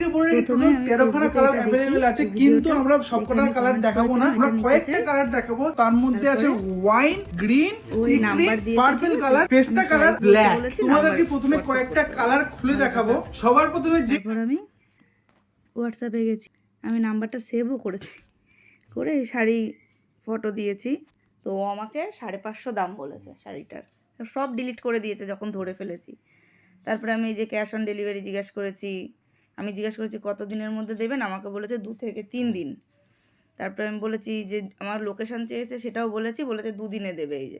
বলে রাখি প্রথমে আমি তেরোখানা ফেসবুকে কালার অ্যাভেলেবেল আছে কিন্তু আমরা সবকটা কালার দেখাবো না আমরা কয়েকটা কালার দেখাবো তার মধ্যে আছে ওয়াইন গ্রিন পার্পল কালার পেস্তা কালার ব্ল্যাক তোমাদেরকে প্রথমে কয়েকটা কালার খুলে দেখাবো। সবার প্রথমে যে আমি হোয়াটসঅ্যাপে গেছি। আমি নাম্বারটা সেভও করেছি। করে শাড়ি ফটো দিয়েছি। তো ও আমাকে সাড়ে পাঁচশো দাম বলেছে শাড়িটার। সব ডিলিট করে দিয়েছে যখন ধরে ফেলেছি। তারপরে আমি এই যে ক্যাশ অন ডেলিভারি জিজ্ঞেস করেছি আমি জিজ্ঞেস করেছি কত দিনের মধ্যে দেবেন? আমাকে বলেছে দু থেকে তিন দিন। তারপরে আমি বলেছি যে আমার লোকেশান চেয়েছে সেটাও বলেছি। বলেছে দুদিনে দেবে এই যে।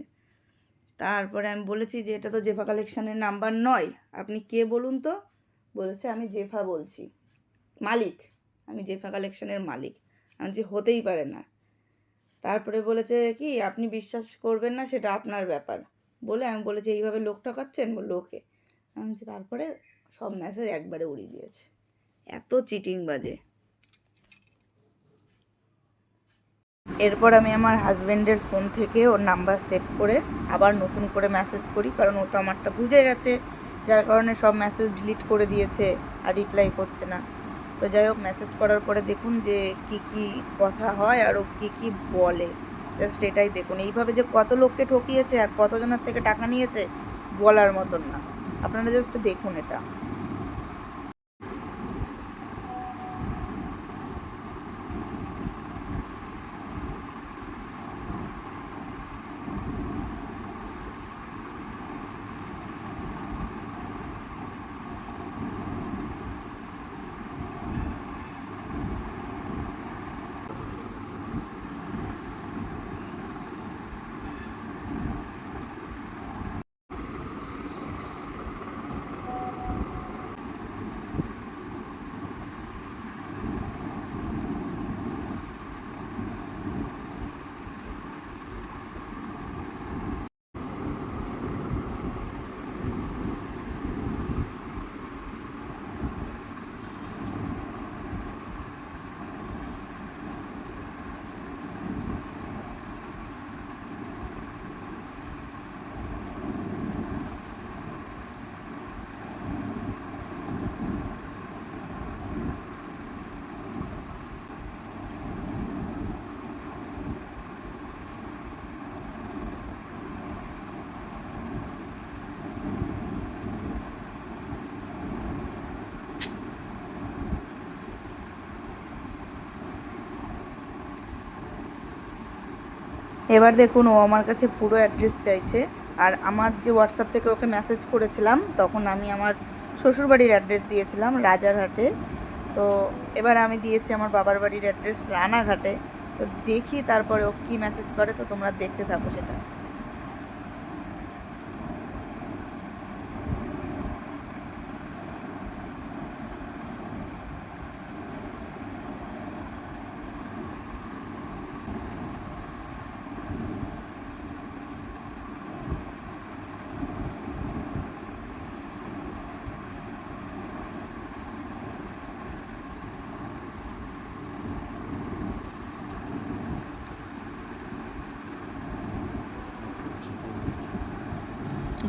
তারপরে আমি বলেছি যে এটা তো জেফা কালেকশানের নাম্বার নয়। আপনি কে বলুন তো? বলেছে আমি জেফা বলছি। মালিক। আমি জেফা কালেকশানের মালিক। আমি যে হতেই পারে না। তারপরে বলেছে কি? আপনি বিশ্বাস করবেন না সেটা আপনার ব্যাপার। বলে আমি বলেছি এইভাবে লোক ঠকাচ্ছেন ওকে আমি বলছি তারপরে সব মেসেজ একবারে উড়িয়ে দিয়েছে। এত চিটিং বাজে। এরপর আমি আমার হাজব্যান্ডের ফোন থেকে ওর নাম্বার সেভ করে আবার নতুন করে মেসেজ করি, কারণ ও তো আমারটা বুঝে গেছে। যার কারণে সব মেসেজ ডিলিট করে দিয়েছে আর রিপ্লাই করছে না। তো যাই হোক মেসেজ করার পরে দেখুন যে কি কি কথা হয় আর ও কী কী বলে। জাস্ট এটাই দেখুন। এইভাবে যে কত লোককে ঠকিয়েছে আর কতজনের থেকে টাকা নিয়েছে, বলার মতন না। আপনারা জাস্ট দেখুন এটা। এবার দেখুন, ও আমার কাছে পুরো অ্যাড্রেস চাইছে। আর আমার যে হোয়াটসঅ্যাপ থেকে ওকে মেসেজ করেছিলাম, তখন আমি আমার শ্বশুরবাড়ির অ্যাড্রেস দিয়েছিলাম, রাজারহাটে। তো এবার আমি দিয়েছি আমার বাবার বাড়ির অ্যাড্রেস রানাঘাটে। তো দেখি তারপরে ও কী মেসেজ করে, তো তোমরা দেখতে থাকো সেটা।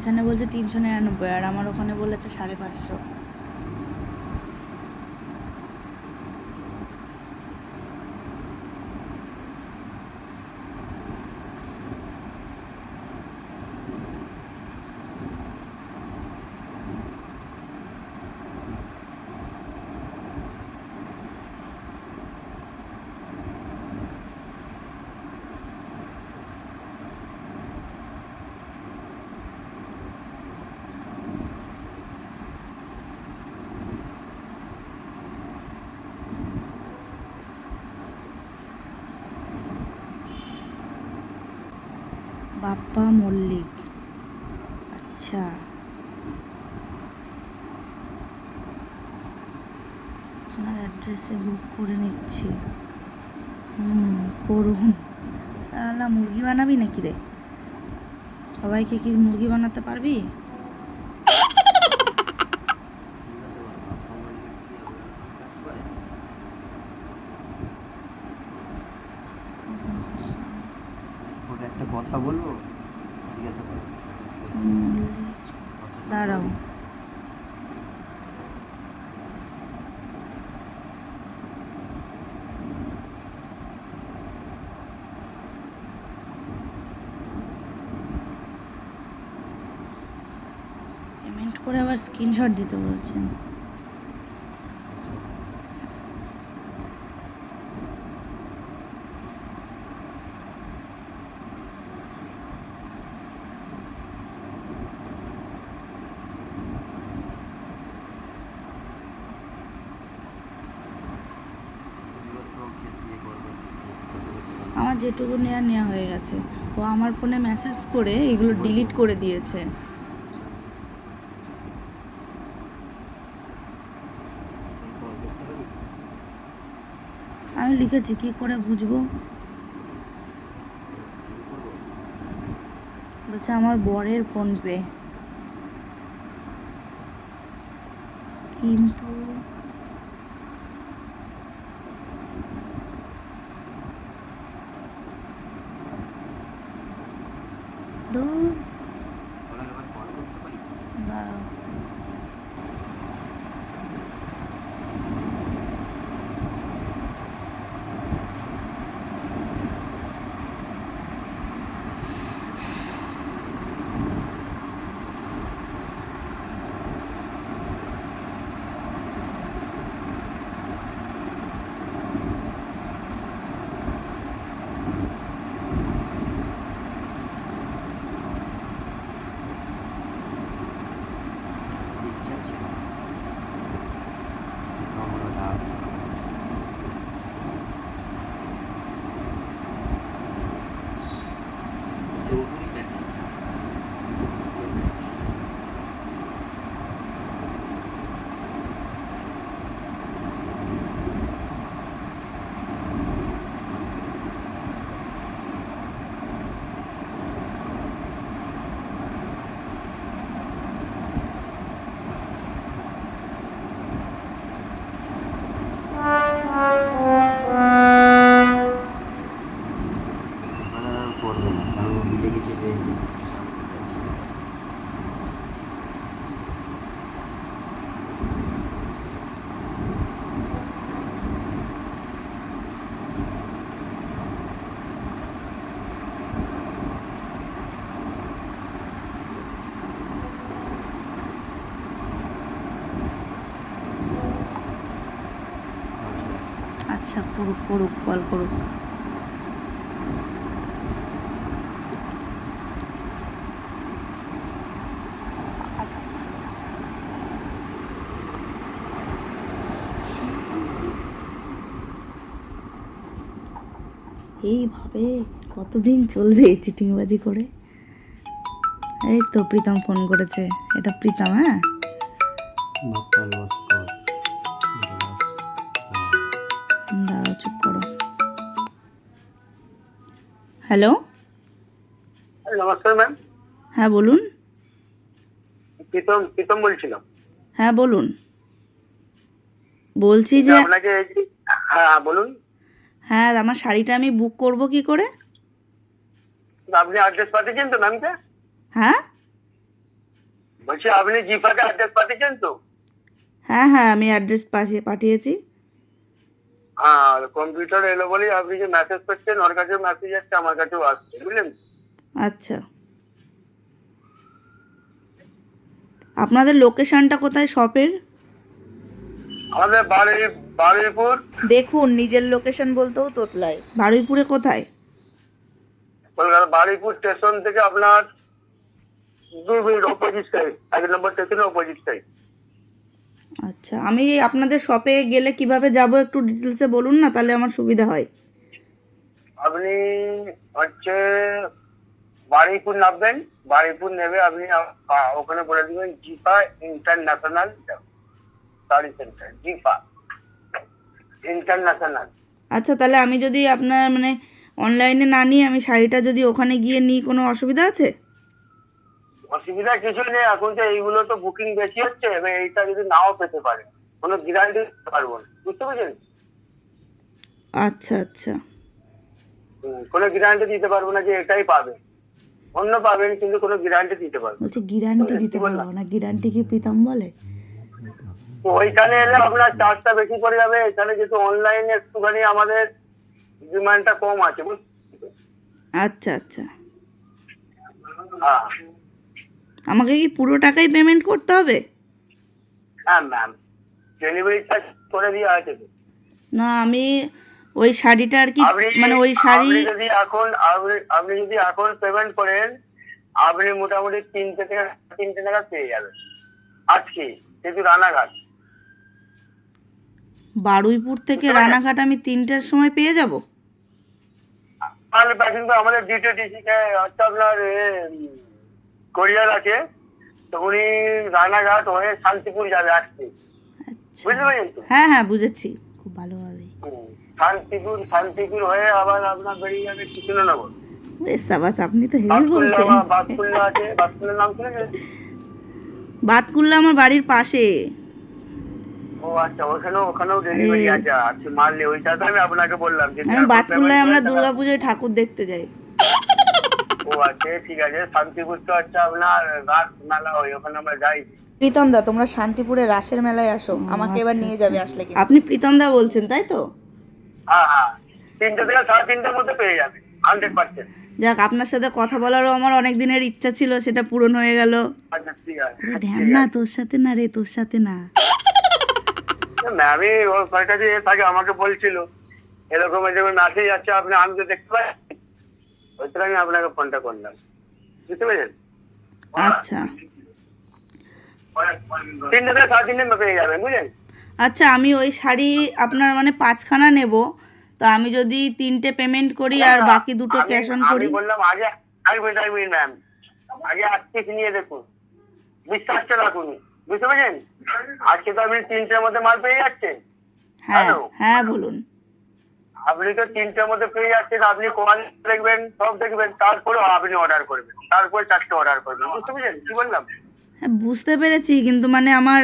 এখানে বলছে তিনশো নিরানব্বই আর আমার ওখানে বলেছে সাড়ে পাঁচশো। বাপ্পা মল্লিক। আচ্ছা। আপনার অ্যাড্রেসে বুক করে নিচ্ছি। হুম করুন তাহলে মুরগি বানাবি নাকি রে? সবাইকে কি মুরগি বানাতে পারবি? বলব? দাঁড়াও। পেমেন্ট করে আবার স্ক্রিনশট দিতে বলছেন। যেটুকু নেওয়া নেওয়া হয়ে গেছে। ও আমার ফোনে মেসেজ করে এগুলো ডিলিট করে দিয়েছে। আমি লিখেছি, কি করে বুঝব? বলছে, আমার বরের ফোন পে। কিন্তু আচ্ছা করুক করুক কল করুক। এইভাবে কতদিন চলবে চিটিংবাজি করে? এই তো প্রীতম ফোন করেছে। এটা প্রীতম হ্যাঁ? হ্যালো? নমস্কার ম্যাম। হ্যাঁ বলুন। প্রীতম প্রীতম বলছিলাম। হ্যাঁ বলুন। বলছি যে আপনাকে এই হ্যাঁ বলুন। হ্যাঁ আমার শাড়িটা আমি বুক করব কি করে? আপনি অ্যাড্রেস পাঠিয়েছেন তো ম্যামকে হ্যাঁ? বলছি আপনি জিফাকে অ্যাড্রেস পাঠিয়েছেন তো? হ্যাঁ হ্যাঁ আমি অ্যাড্রেস পাঠিয়ে পাঠিয়েছি। হ্যাঁ কম্পিউটার এলো বলেই আপনি যে মেসেজ করছেন ওর কাছেও মেসেজ আসছে আমার কাছেও আসছে বুঝলেন? আচ্ছা। আপনাদের লোকেশনটা কোথায় শপের আমাদের বাড়ি বারুইপুর। দেখুন নিজের লোকেশন বলতেও তোতলায়। বারুইপুরে কোথায়? কলকাতা বারুইপুর স্টেশন থেকে আপনার দু মিনিট অপোজিট সাইড এক নম্বর স্টেশনের অপোজিট সাইড আচ্ছা আমি আপনাদের শপে গেলে কীভাবে যাব একটু ডিটেলসে বলুন না তাহলে আমার সুবিধা হয়। আপনি হচ্ছে বারুইপুর নামবেন বারুইপুর নেবে আপনি ওখানে বলে দিবেন Jifa international sari centre Jifa international আচ্ছা তাহলে আমি যদি আপনার মানে অনলাইনে না নিয়ে আমি শাড়িটা যদি ওখানে গিয়ে নিই কোনো অসুবিধা আছে? অসুবিধা কিছু নেই। এখন তো এইগুলো তো বুকিং বেশি হচ্ছে এবার এইটা যদি নাও পেতে পারে কোনো গ্যারান্টি দিতে পারব না। বুঝতে পেরেছেন? আচ্ছা আচ্ছা। কোনো গ্যারান্টি দিতে পারব না যে এটাই পাবে। অন্য পাবেন কিন্তু কোনো গ্যারান্টি দিতে পারব। বলছে গ্যারান্টি দিতে? পারব না। গ্যারান্টি কি প্রীতম বলে? তো ওইখানে এলে আপনার চার্জটা বেশি পড়ে যাবে। এখানে যেহেতু অনলাইনে একটুখানি আমাদের ডিমান্ডটা কম আছে বুঝতে আচ্ছা আচ্ছা। হ্যাঁ। আমাকে কি পুরো টাকাই পেমেন্ট করতে হবে? হ্যাঁ ম্যাম ডেলিভারি চার্জ করে দিয়ে আছে। না আমি ওই শাড়িটা আর কি মানে ওই শাড়ি যদি এখন আপনি যদি এখন পেমেন্ট করেন আপনি মোটামুটি তিনটে থেকে তিনটে টাকা পেয়ে যাবেন। আজকে কিন্তু রানাঘাট। বারুইপুর থেকে রানাঘাট আমি তিনটার সময় পেয়ে যাব? আর কিন্তু আমাদের দ্বিতীয় ডিস্ট্রিক্টে হচ্ছে আপনার কোরিয়ার আছে তো উনি রানাঘাট হয়ে শান্তিপুর যাবে আসতে। আচ্ছা। বুঝতে পেরেছেন তো? হ্যাঁ হ্যাঁ বুঝেছি। খুব ভালোভাবে। শান্তিপুর শান্তিপুর হয়ে আবার আপনার বেরিয়ে যাবে কৃষ্ণনগর সাবাস আপনি তো হেভি বলছেন। বাতকুল্লা আছে বাতকুল্লার নাম শুনেছেন? বাতকুল্লা আমার বাড়ির পাশে। ও আচ্ছা ওখানেও ওখানেও ডেলিভারি। আছে। মারলে ওইটা আমি আপনাকে বললাম যে আমি বাতকুল্লায় আমরা দুর্গাপুজোয় ঠাকুর দেখতে যাই। ও আছে ঠিক আছে। শান্তিপুর তো হচ্ছে আপনার মেলা হয় ওখানে আমরা যাই। প্রীতম দা তোমরা শান্তিপুরে রাসের মেলায় আসো। আমাকে এবার নিয়ে যাবে আসলে আপনি প্রীতম দা বলছেন তাই তো? হ্যাঁ হ্যাঁ। তিনটে থেকে সাড়ে তিনটের মধ্যে পেয়ে যাবে হান্ড্রেড পার্সেন্ট যাক আপনার সাথে কথা বলারও আমার অনেক দিনের ইচ্ছা ছিল সেটা পূরণ হয়ে গেল। আচ্ছা ধ্যান না তোর সাথে না রে তোর সাথে না। ম্যামই ওর কাছে থাকে আমাকে বলছিল এরকম যখন মেসেজ আছে আপনি আমি তো দেখতে পাই ওই জন্য আমি আপনাকে ফোনটা করলাম। বুঝতে পেরেছেন? আচ্ছা। তিনটে থেকে সাড়ে তিনটে পেয়ে যাবেন বুঝলেন? আচ্ছা আমি ওই শাড়ি আপনার মানে পাঁচখানা নেব। তো আমি যদি তিনটে পেমেন্ট করি আর বাকি দুটো ক্যাশ অন করি? বললাম আগে এক মিনিট এক ম্যাম আগে পিস নিয়ে দেখুন। বিশ্বাসটা রাখুন। বুঝতে পেরেছেন? আজকে তো আপনি তিনটের মধ্যে মাল পেয়ে যাচ্ছেন হ্যাঁ হ্যাঁ বলুন। আপনি তো তিনটের মধ্যে পেয়ে যাচ্ছেন আপনি কোয়ালিটি দেখবেন সব দেখবেন তারপরে আপনি অর্ডার করবেন। তারপরে চারটে অর্ডার করবেন বুঝতে পেরেছেন? কি বললাম? হ্যাঁ বুঝতে পেরেছি কিন্তু মানে আমার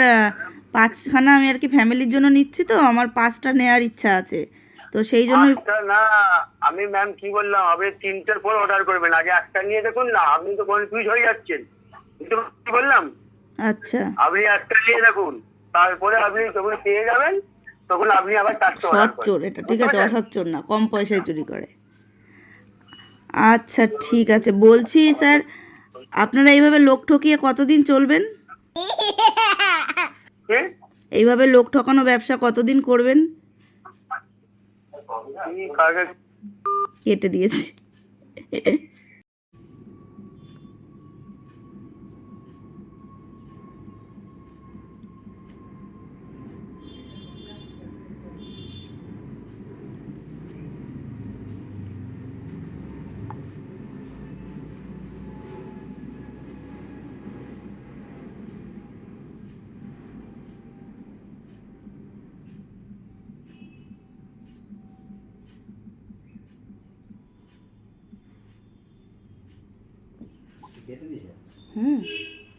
পাঁচখানা আমি আর কি ফ্যামিলির জন্য নিচ্ছি তো আমার পাঁচটা নেওয়ার ইচ্ছা আছে। তো সেই জন্য না আমি ম্যাম কি বললাম আপনি তিনটের পর অর্ডার করবেন। আগে একটা নিয়ে দেখুন না আপনি তো কনফিউজ হয়ে যাচ্ছেন। বুঝতে বললাম? আচ্ছা। আপনি একটা নিয়ে দেখুন তারপরে আপনি যখন পেয়ে যাবেন তখন আপনি আবার অর্ডার সচ্চোর এটা ঠিক আছে অসচ্চোর না কম পয়সায় চুরি করে। আচ্ছা ঠিক আছে বলছি স্যার আপনারা এইভাবে লোক ঠকিয়ে কতদিন চলবেন? এইভাবে লোক ঠকানো ব্যবসা কতদিন করবেন? কেটে দিয়েছি। কেটে হুম।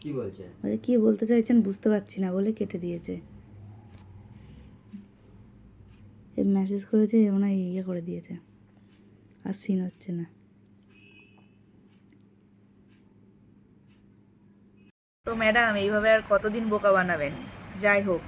কি বলছে? আরে কি বলতে চাইছেন বুঝতে পারছি না বলে কেটে দিয়েছে। মেসেজ করেছে ওনা ইয়ে করে দিয়েছে। আর সিন হচ্ছে না। তো ম্যাডাম এইভাবে আর কতদিন বোকা বানাবেন? যাই হোক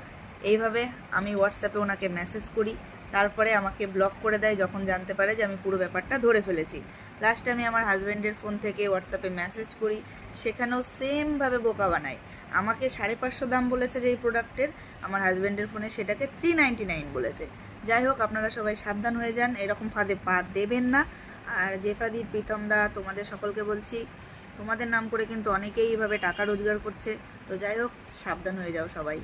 এইভাবে আমি হোয়াটসঅ্যাপে ওনাকে মেসেজ করি। তারপরে আমাকে ব্লক করে দেয় যখন জানতে পারে যে আমি পুরো ব্যাপারটা ধরে ফেলেছি। লাস্টে আমি আমার হাজব্যান্ডের ফোন থেকে হোয়াটসঅ্যাপে মেসেজ করি, সেখানেও সেমভাবে বোকা বানায়। আমাকে সাড়ে পাঁচশো দাম বলেছে যে এই প্রোডাক্টের আমার হাজব্যান্ডের ফোনে সেটাকে থ্রি নাইনটি নাইন বলেছে। যাই হোক, আপনারা সবাই সাবধান হয়ে যান, এরকম ফাঁদে পা দেবেন না। আর জেফাদি প্রীতম দা, তোমাদের সকলকে বলছি, তোমাদের নাম করে কিন্তু অনেকেই এইভাবে টাকা রোজগার করছে। তো যাই হোক, সাবধান হয়ে যাও সবাই।